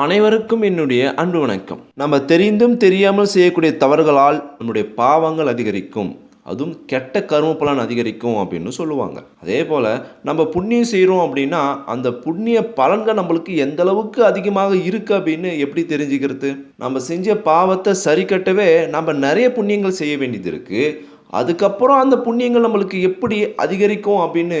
அனைவருக்கும் என்னுடைய அன்பு வணக்கம். நம்ம தெரிந்தும் தெரியாமல் செய்யக்கூடிய தவறுகளால் நம்முடைய பாவங்கள் அதிகரிக்கும். அதுவும் கெட்ட கரும பலன் அதிகரிக்கும் அப்படின்னு சொல்லுவாங்க. அதே போல் நம்ம புண்ணியம் செய்கிறோம் அப்படின்னா அந்த புண்ணிய பலன்கள் நம்மளுக்கு எந்த அளவுக்கு அதிகமாக இருக்குது அப்படின்னு எப்படி தெரிஞ்சுக்கிறது? நம்ம செஞ்ச பாவத்தை சரி கட்டவே நம்ம நிறைய புண்ணியங்கள் செய்ய வேண்டியது இருக்குது அதுக்கப்புறம் அந்த புண்ணியங்கள் நம்மளுக்கு எப்படி அதிகரிக்கும் அப்படின்னு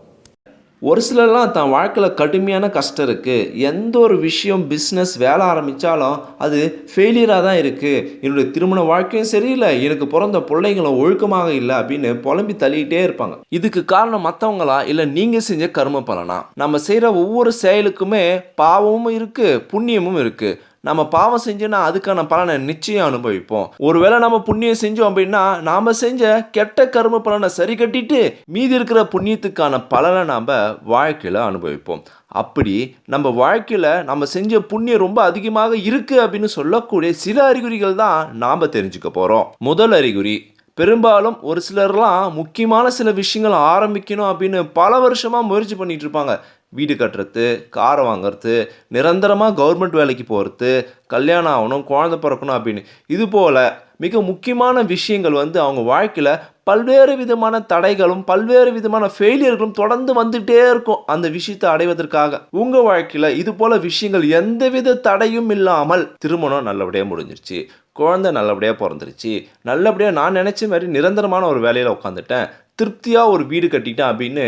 ஒரு சிலர்லாம் தன் வாழ்க்கையில் கடுமையான கஷ்டம் இருக்குது எந்த ஒரு விஷயம் பிஸ்னஸ் வேலை ஆரம்பித்தாலும் அது ஃபெயிலியராக தான் இருக்குது என்னுடைய திருமண வாழ்க்கையும் சரியில்லை. எனக்கு பிறந்த பிள்ளைங்களும் ஒழுக்கமாக இல்லை அப்படின்னு புலம்பி தள்ளிக்கிட்டே இருப்பாங்க. இதுக்கு காரணம் மற்றவங்களா இல்லை நீங்கள் செஞ்ச கர்ம பலனா? நம்ம செய்கிற ஒவ்வொரு செயலுக்குமே பாவமும் இருக்குது புண்ணியமும் இருக்குது நம்ம பாவம் செஞ்சோன்னா அதுக்கான பலனை நிச்சயம் அனுபவிப்போம். ஒருவேளை நம்ம புண்ணியம் செஞ்சோம் அப்படின்னா நாம் செஞ்ச கெட்ட கர்ம பலனை சரி கட்டிட்டு மீதி இருக்கிற புண்ணியத்துக்கான பலனை நாம் வாழ்க்கையில் அனுபவிப்போம். அப்படி நம்ம வாழ்க்கையில் நம்ம செஞ்ச புண்ணியம் ரொம்ப அதிகமாக இருக்குது அப்படின்னு சொல்லக்கூடிய சில அறிகுறிகள் தான் நாம் தெரிஞ்சுக்க போகிறோம் முதல் அறிகுறி பெரும்பாலும் ஒரு சிலர்லாம் முக்கியமான சில விஷயங்கள் ஆரம்பிக்கணும் அப்படின்னு பல வருஷமாக முயற்சி பண்ணிகிட்டு இருப்பாங்க. வீடு கட்டுறது காரை வாங்குறது நிரந்தரமாக கவர்மெண்ட் வேலைக்கு போகிறது கல்யாணம் ஆகணும் குழந்த பிறக்கணும் அப்படின்னு. இது போல் மிக முக்கியமான விஷயங்கள் வந்து அவங்க வாழ்க்கையில் பல்வேறு விதமான தடைகளும் பல்வேறு விதமான ஃபெயிலியர்களும் தொடர்ந்து வந்துகிட்டே இருக்கும் அந்த விஷயத்தை அடைவதற்காக. உங்கள் வாழ்க்கையில் இது போல் விஷயங்கள் எந்தவித தடையும் இல்லாமல் திருமணம் நல்லபடியாக முடிஞ்சிருச்சு குழந்தை நல்லபடியாக பிறந்துருச்சு நல்லபடியாக நான் நினச்ச மாதிரி நிரந்தரமான ஒரு வேலையில் உட்காந்துட்டேன் திருப்தியாக ஒரு வீடு கட்டிட்டேன் அப்படின்னு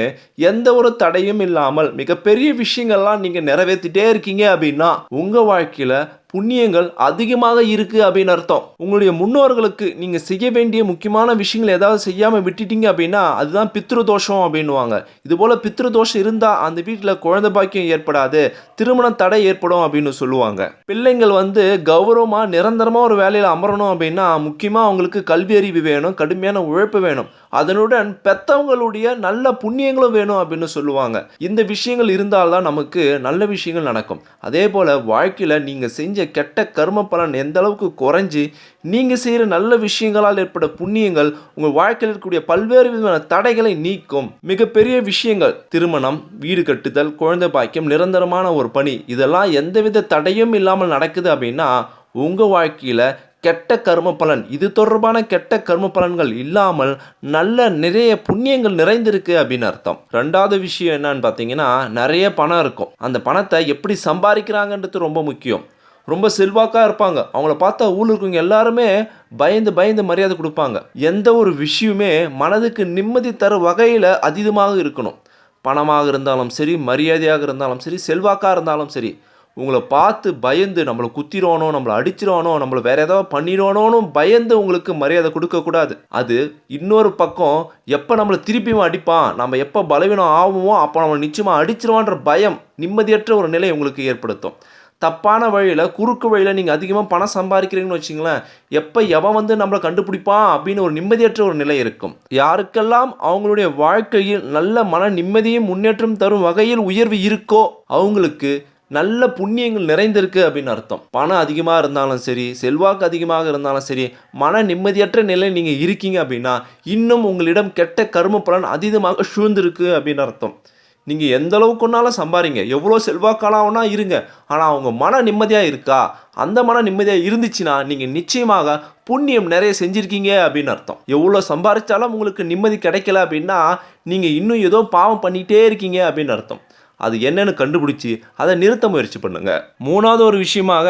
எந்த ஒரு தடையும் இல்லாமல் மிகப்பெரிய விஷயங்கள்லாம் நீங்கள் நிறைவேற்றிட்டே இருக்கீங்க அப்படின்னா உங்கள் வாழ்க்கையில் புண்ணியங்கள் அதிகமாக இருக்குது அப்படின்னு அர்த்தம். உங்களுடைய முன்னோர்களுக்கு நீங்கள் செய்ய வேண்டிய முக்கியமான விஷயங்கள் ஏதாவது செய்யாமல் விட்டுட்டீங்க அப்படின்னா அதுதான் பித்ரு தோஷம் அப்படின்னுவாங்க. இது போல பித்ரு தோஷம் அந்த வீட்டில் குழந்தை பாக்கியம் ஏற்படாது திருமண தடை ஏற்படும் அப்படின்னு சொல்லுவாங்க. பிள்ளைங்கள் வந்து கௌரவமாக நிரந்தரமாக ஒரு வேலையில் அமரணும் அப்படின்னா முக்கியமாக அவங்களுக்கு கல்வி அறிவு வேணும் கடுமையான உழைப்பு வேணும். அதனுடன் பெத்தவங்களுடைய நல்ல புண்ணியங்களும் வேணும் அப்படின்னு சொல்லுவாங்க. இந்த விஷயங்கள் இருந்தால்தான் நமக்கு நல்ல விஷயங்கள் நடக்கும். அதே போல வாழ்க்கையில நீங்க செஞ்ச கெட்ட கர்ம பலன் எந்த அளவுக்கு குறைஞ்சி நீங்கள் செய்கிற நல்ல விஷயங்களால் ஏற்பட புண்ணியங்கள் உங்கள் வாழ்க்கையில் இருக்கக்கூடிய பல்வேறு விதமான தடைகளை நீக்கும். மிகப்பெரிய விஷயங்கள் திருமணம் வீடு கட்டுதல் குழந்தை பாக்கியம் நிரந்தரமான ஒரு பணி இதெல்லாம் எந்தவித தடையும் இல்லாமல் நடக்குது அப்படின்னா உங்கள் வாழ்க்கையில் கெட்ட கர்ம பலன். இது தொடர்பான கெட்ட கர்ம பலன்கள் இல்லாமல் நல்ல நிறைய புண்ணியங்கள் நிறைந்திருக்கு அப்படின்னு அர்த்தம். ரெண்டாவது விஷயம் என்னன்னு பார்த்தீங்கன்னா நிறைய பணம் இருக்கும். அந்த பணத்தை எப்படி சம்பாதிக்கிறாங்கன்றது ரொம்ப முக்கியம். ரொம்ப செல்வாக்காக இருப்பாங்க. அவங்கள பார்த்தா ஊரில் இருக்கவங்க எல்லாருமே பயந்து பயந்து மரியாதை கொடுப்பாங்க. எந்த ஒரு விஷயமே மனதுக்கு நிம்மதி தர வகையில் அதீதமாக இருக்கணும். பணமாக இருந்தாலும் சரி மரியாதையாக இருந்தாலும் சரி செல்வாக்காக இருந்தாலும் சரி. உங்களை பார்த்து பயந்து நம்மளை குத்திடுவானோ நம்மளை அடிச்சிருவானோ நம்மளை வேற ஏதாவது பண்ணிடுவானோன்னு பயந்து உங்களுக்கு மரியாதை கொடுக்கக்கூடாது அது இன்னொரு பக்கம் எப்போ நம்மளை திருப்பியும் அடிப்பான் நம்ம எப்போ பலவீனம் ஆகுமோ அப்போ நம்மளை நிச்சயமாக அடிச்சிருவான்ற பயம் நிம்மதியற்ற ஒரு நிலை உங்களுக்கு ஏற்படுத்தும். தப்பான வழியில் குறுக்கு வழியில் நீங்கள் அதிகமாக பணம் சம்பாதிக்கிறீங்கன்னு வச்சிங்களேன் எப்போ எவன் வந்து நம்மளை கண்டுபிடிப்பான் அப்படின்னு ஒரு நிம்மதியற்ற ஒரு நிலை இருக்கும். யாருக்கெல்லாம் அவங்களுடைய வாழ்க்கையில் நல்ல மன நிம்மதியும் முன்னேற்றம் தரும் வகையில் உயர்வு இருக்கோ அவங்களுக்கு நல்ல புண்ணியங்கள் நிறைந்திருக்கு அப்படின்னு அர்த்தம். பணம் அதிகமாக இருந்தாலும் சரி செல்வாக்கு அதிகமாக இருந்தாலும் சரி மன நிம்மதியற்ற நிலை நீங்கள் இருக்கீங்க அப்படின்னா இன்னும் உங்களிடம் கெட்ட கர்ம பலன் அதீதமாக சூழ்ந்திருக்கு அப்படின்னு அர்த்தம். நீங்கள் எந்த அளவுக்குனாலும் சம்பாரிங்க. எவ்வளோ செல்வாக்காலாகனா இருங்க. ஆனால் அவங்க மன நிம்மதியாக இருக்கா? அந்த மன நிம்மதியாக இருந்துச்சுன்னா நீங்கள் நிச்சயமாக புண்ணியம் நிறைய செஞ்சுருக்கீங்க அப்படின்னு அர்த்தம். எவ்வளோ சம்பாதிச்சாலும் உங்களுக்கு நிம்மதி கிடைக்கல அப்படின்னா நீங்கள் இன்னும் ஏதோ பாவம் பண்ணிகிட்டே இருக்கீங்க அப்படின்னு அர்த்தம். அது என்னன்னு கண்டுபிடிச்சி அதை நிறுத்த முயற்சி பண்ணுங்க. மூணாவது ஒரு விஷயமாக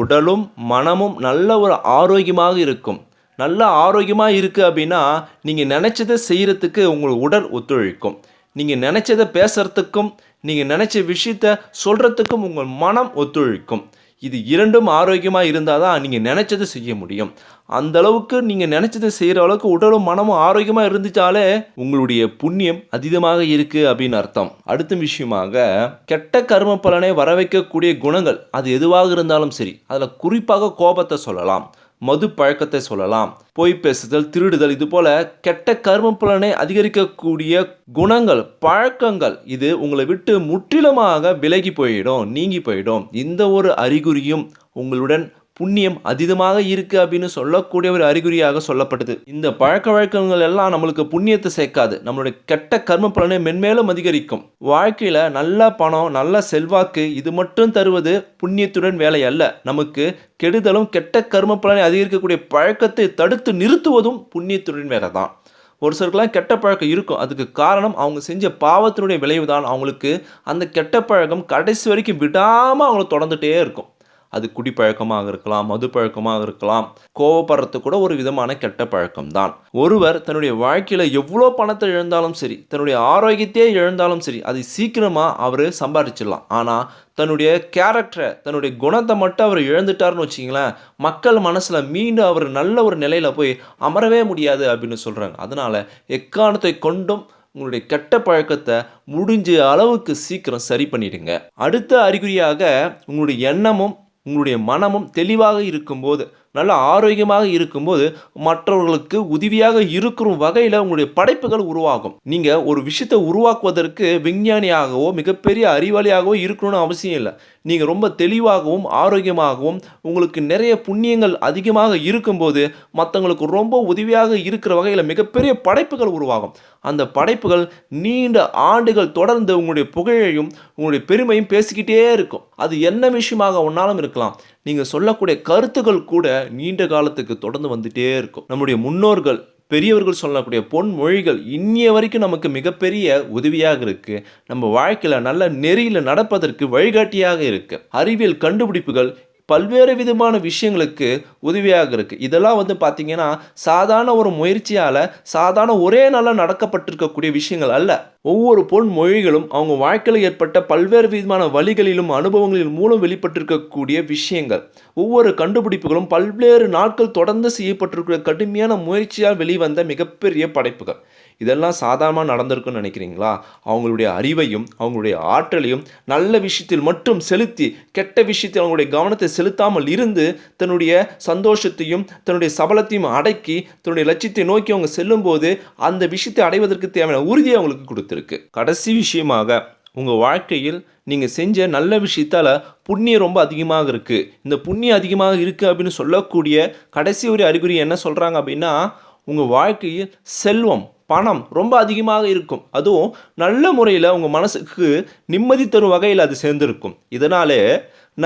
உடலும் மனமும் நல்ல ஒரு ஆரோக்கியமாக இருக்கும். நல்ல ஆரோக்கியமாக இருக்குது அப்படின்னா நீங்கள் நினச்சதை செய்கிறதுக்கு உங்கள் உடல் ஒத்துழைக்கும். நீங்கள் நினச்சதை பேசுகிறதுக்கும் நீங்கள் நினச்ச விஷயத்த சொல்கிறதுக்கும் உங்கள் மனம் ஒத்துழைக்கும். இது இரண்டும் ஆரோக்கியமாக இருந்தால் தான் நீங்கள் நினச்சதை செய்ய முடியும். அந்த அளவுக்கு நீங்கள் நினச்சதை செய்கிற அளவுக்கு உடலும் மனமும் ஆரோக்கியமாக இருந்துச்சாலே உங்களுடைய புண்ணியம் அதிகமாக இருக்குது அப்படின்னு அர்த்தம். அடுத்த விஷயமாக கெட்ட கர்ம பலனை வர வைக்கக்கூடிய குணங்கள் அது எதுவாக இருந்தாலும் சரி அதில் குறிப்பாக கோபத்தை சொல்லலாம். மது பழக்கத்தை சொல்லலாம். பொய் பேசுதல் திருடுதல் இது போல கெட்ட கர்ம பலனை அதிகரிக்கக்கூடிய குணங்கள் பழக்கங்கள் இது உங்களை விட்டு முற்றிலுமாக விலகி போயிடும் நீங்கி போயிடும். இந்த ஒரு அறிகுறியும் உங்களுடன் புண்ணியம் அதிதமாக இருக்கு அப்படின்னு சொல்லக்கூடிய ஒரு அறிகுறியாக சொல்லப்பட்டது. இந்த பழக்க வழக்கங்கள் எல்லாம் நம்மளுக்கு புண்ணியத்தை சேர்க்காது. நம்மளுடைய கெட்ட கர்ம பலனை மென்மேலும் அதிகரிக்கும். வாழ்க்கையில நல்ல பணம் நல்ல செல்வாக்கு இது மட்டும் தருவது புண்ணியத்துடன் வேலை அல்ல. நமக்கு கெடுதலும் கெட்ட கர்ம பலனை அதிகரிக்கக்கூடிய பழக்கத்தை தடுத்து நிறுத்துவதும் புண்ணியத்துடன் வேலை தான். ஒரு சிலருக்குலாம் கெட்ட பழக்கம் இருக்கும். அதுக்கு காரணம் அவங்க செஞ்ச பாவத்தினுடைய விளைவு தான் அவங்களுக்கு அந்த கெட்ட பழக்கம் கடைசி வரைக்கும் விடாமல் அவங்கள தொடர்ந்துகிட்டே இருக்கும். அது குடிப்பழக்கமாக இருக்கலாம் மது பழக்கமாக இருக்கலாம். கோவப்படுறது கூட ஒரு விதமான கெட்ட பழக்கம் தான் ஒருவர் தன்னுடைய வாழ்க்கையில் எவ்வளோ பணத்தை இழந்தாலும் சரி தன்னுடைய ஆரோக்கியத்தையே இழந்தாலும் சரி அதை சீக்கிரமாக அவர் சம்பாதிச்சிடலாம். ஆனால் தன்னுடைய கேரக்டரை தன்னுடைய குணத்தை மட்டும் அவர் இழந்துட்டார்னு வச்சிங்களேன் மக்கள் மனசில் மீண்டும் அவர் நல்ல ஒரு நிலையில் போய் அமரவே முடியாது அப்படின்னு சொல்கிறாங்க அதனால் எக்காரணத்தை கொண்டும் உங்களுடைய கெட்ட பழக்கத்தை முடிஞ்ச அளவுக்கு சீக்கிரம் சரி பண்ணிடுங்க. அடுத்த அறிகுறியாக உங்களுடைய எண்ணமும் உங்களுடைய மனமும் தெளிவாக இருக்கும்போது நல்ல ஆரோக்கியமாக இருக்கும்போது மற்றவர்களுக்கு உதவியாக இருக்கிற வகையில் உங்களுடைய படைப்புகள் உருவாகும். நீங்கள் ஒரு விஷயத்தை உருவாக்குவதற்கு விஞ்ஞானியாகவோ மிகப்பெரிய அறிவாளியாகவோ இருக்கணும்னு அவசியம் இல்லை. நீங்கள் ரொம்ப தெளிவாகவும் ஆரோக்கியமாகவும் உங்களுக்கு நிறைய புண்ணியங்கள் அதிகமாக இருக்கும்போது மற்றவங்களுக்கு ரொம்ப உதவியாக இருக்கிற வகையில் மிகப்பெரிய படைப்புகள் உருவாகும். அந்த படைப்புகள் நீண்ட ஆண்டுகள் தொடர்ந்து உங்களுடைய புகழையும் உங்களுடைய பெருமையும் பேசிக்கிட்டே இருக்கும். அது என்ன விஷயமாக ஒன்றாலும் இருக்கலாம். நீங்கள் சொல்லக்கூடிய கருத்துக்கள் கூட நீண்ட காலத்துக்கு தொடர்ந்து வந்துட்டே இருக்கும். நம்முடைய முன்னோர்கள் பெரியவர்கள் சொல்லக்கூடிய பொன்மொழிகள் இன்னிய வரைக்கும் நமக்கு மிகப்பெரிய உதவியாக இருக்கு. நம்ம வாழ்க்கையில் நல்ல நெறியில் நடப்பதற்கு வழிகாட்டியாக இருக்கு. அறிவியல் கண்டுபிடிப்புகள் பல்வேறு விதமான விஷயங்களுக்கு உதவியாக இருக்குது இதெல்லாம் வந்து பார்த்திங்கன்னா சாதாரண ஒரு முயற்சியால் சாதாரண ஒரே நாளில் நடக்கப்பட்டிருக்கக்கூடிய விஷயங்கள் அல்ல. ஒவ்வொரு பொன் மொழிகளும் அவங்க வாழ்க்கையில் ஏற்பட்ட பல்வேறு விதமான வழிகளிலும் அனுபவங்களின் மூலம் வெளிப்பட்டிருக்கக்கூடிய விஷயங்கள். ஒவ்வொரு கண்டுபிடிப்புகளும் பல்வேறு நாட்கள் தொடர்ந்து செய்யப்பட்டிருக்கிற கடுமையான முயற்சியால் வெளிவந்த மிகப்பெரிய படைப்புகள். இதெல்லாம் சாதாரணமாக நடந்திருக்குன்னு நினைக்கிறீங்களா? அவங்களுடைய அறிவையும் அவங்களுடைய ஆற்றலையும் நல்ல விஷயத்தில் மட்டும் செலுத்தி கெட்ட விஷயத்தில் அவங்களுடைய கவனத்தை செலுத்தாமல் இருந்து தன்னுடைய சந்தோஷத்தையும் தன்னுடைய சபலத்தையும் அடக்கி தன்னுடைய லட்சியத்தை நோக்கி அவங்க செல்லும்போது அந்த விஷயத்தை அடைவதற்கு தேவையான உறுதியை அவங்களுக்கு கொடுத்துருக்கு. கடைசி விஷயமாக உங்கள் வாழ்க்கையில் நீங்கள் செஞ்ச நல்ல விஷயத்தால் புண்ணியம் ரொம்ப அதிகமாக இருக்குது இந்த புண்ணியம் அதிகமாக இருக்குது அப்படின்னு சொல்லக்கூடிய கடைசி ஒரு அறிகுறி என்ன சொல்கிறாங்க அப்படின்னா உங்கள் வாழ்க்கையில் செல்வம் பணம் ரொம்ப அதிகமாக இருக்கும். அதுவும் நல்ல முறையில் உங்கள் மனசுக்கு நிம்மதி தரும் வகையில் அது சேர்ந்திருக்கும். இதனாலே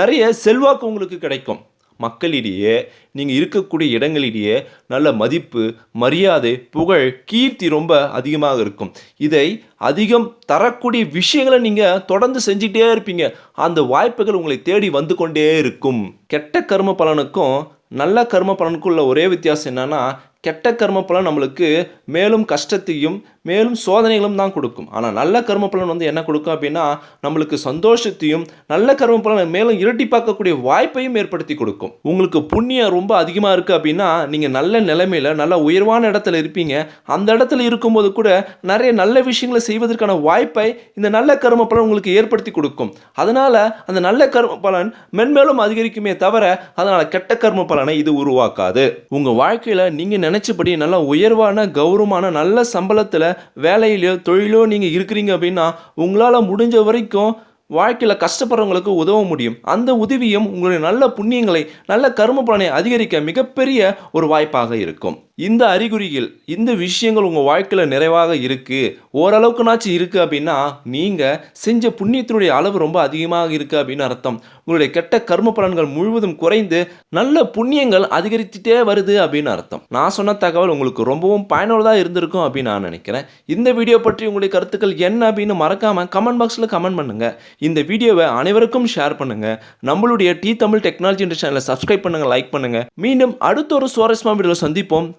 நிறைய செல்வாக்கு உங்களுக்கு கிடைக்கும். மக்களிடையே நீங்கள் இருக்கக்கூடிய இடங்களிடையே நல்ல மதிப்பு மரியாதை புகழ் கீர்த்தி ரொம்ப அதிகமாக இருக்கும். இதை அதிகம் தரக்கூடிய விஷயங்களை நீங்கள் தொடர்ந்து செஞ்சிட்டே இருப்பீங்க. அந்த வாய்ப்புகள் உங்களை தேடி வந்து கொண்டே இருக்கும். கெட்ட கர்ம பலனுக்கும் நல்ல கர்ம பலனுக்கும் உள்ள ஒரே வித்தியாசம் என்னன்னா கெட்ட கர்ம பலன் நம்மளுக்கு மேலும் கஷ்டத்தையும் மேலும் சோதனைகளும் தான் கொடுக்கும். ஆனால் நல்ல கர்ம பலன் வந்து என்ன கொடுக்கும் அப்படின்னா நம்மளுக்கு சந்தோஷத்தையும் நல்ல கர்ம பலன் மேலும் இரட்டிப்பாக்கக்கூடிய வாய்ப்பையும் ஏற்படுத்தி கொடுக்கும். உங்களுக்கு புண்ணியம் ரொம்ப அதிகமாக இருக்குது அப்படின்னா நீங்கள் நல்ல நிலைமையில் நல்ல உயர்வான இடத்துல இருப்பீங்க. அந்த இடத்துல இருக்கும்போது கூட நிறைய நல்ல விஷயங்களை செய்வதற்கான வாய்ப்பை இந்த நல்ல கர்ம பலன் உங்களுக்கு ஏற்படுத்தி கொடுக்கும். அதனால் அந்த நல்ல கர்ம பலன் மென்மேலும் அதிகரிக்குமே தவிர அதனால் கெட்ட கர்ம பலனை இது உருவாக்காது. உங்கள் வாழ்க்கையில் நீங்கள் நினச்சபடி நல்ல உயர்வான கௌரவமான நல்ல சம்பளத்தில் வேலையிலோ தொழிலோ நீங்கள் இருக்கிறீங்க அப்படின்னா உங்களால் முடிஞ்ச வரைக்கும் வாழ்க்கையில் கஷ்டப்படுறவங்களுக்கு உதவ முடியும். அந்த உதவியும் உங்களுடைய நல்ல புண்ணியங்களை நல்ல கர்ம பலனை அதிகரிக்க மிகப்பெரிய ஒரு வாய்ப்பாக இருக்கும். இந்த அறிகுறிகள் இந்த விஷயங்கள் உங்கள் வாழ்க்கையில் நிறைவாக இருக்குது ஓரளவுக்குனாச்சும் இருக்குது அப்படின்னா நீங்கள் செஞ்ச புண்ணியத்தினுடைய அளவு ரொம்ப அதிகமாக இருக்குது அப்படின்னு அர்த்தம். உங்களுடைய கெட்ட கர்ம பலன்கள் முழுவதும் குறைந்து நல்ல புண்ணியங்கள் அதிகரித்துட்டே வருது அப்படின்னு அர்த்தம். நான் சொன்ன தகவல் உங்களுக்கு ரொம்பவும் பயனுள்ளதாக இருந்திருக்கும் அப்படின்னு நான் நினைக்கிறேன். இந்த வீடியோ பற்றி உங்களுடைய கருத்துக்கள் என்ன அப்படின்னு மறக்காமல் கமெண்ட் பாக்ஸில் கமெண்ட் பண்ணுங்கள் இந்த வீடியோவை அனைவருக்கும் ஷேர் பண்ணுங்கள் நம்மளுடைய டி தமிழ் டெக்னாலஜி சேனலை சப்ஸ்கிரைப் பண்ணுங்கள் லைக் பண்ணுங்கள் மீண்டும் அடுத்த ஒரு சுவாரஸ்யமான வீடியோவில் சந்திப்போம்.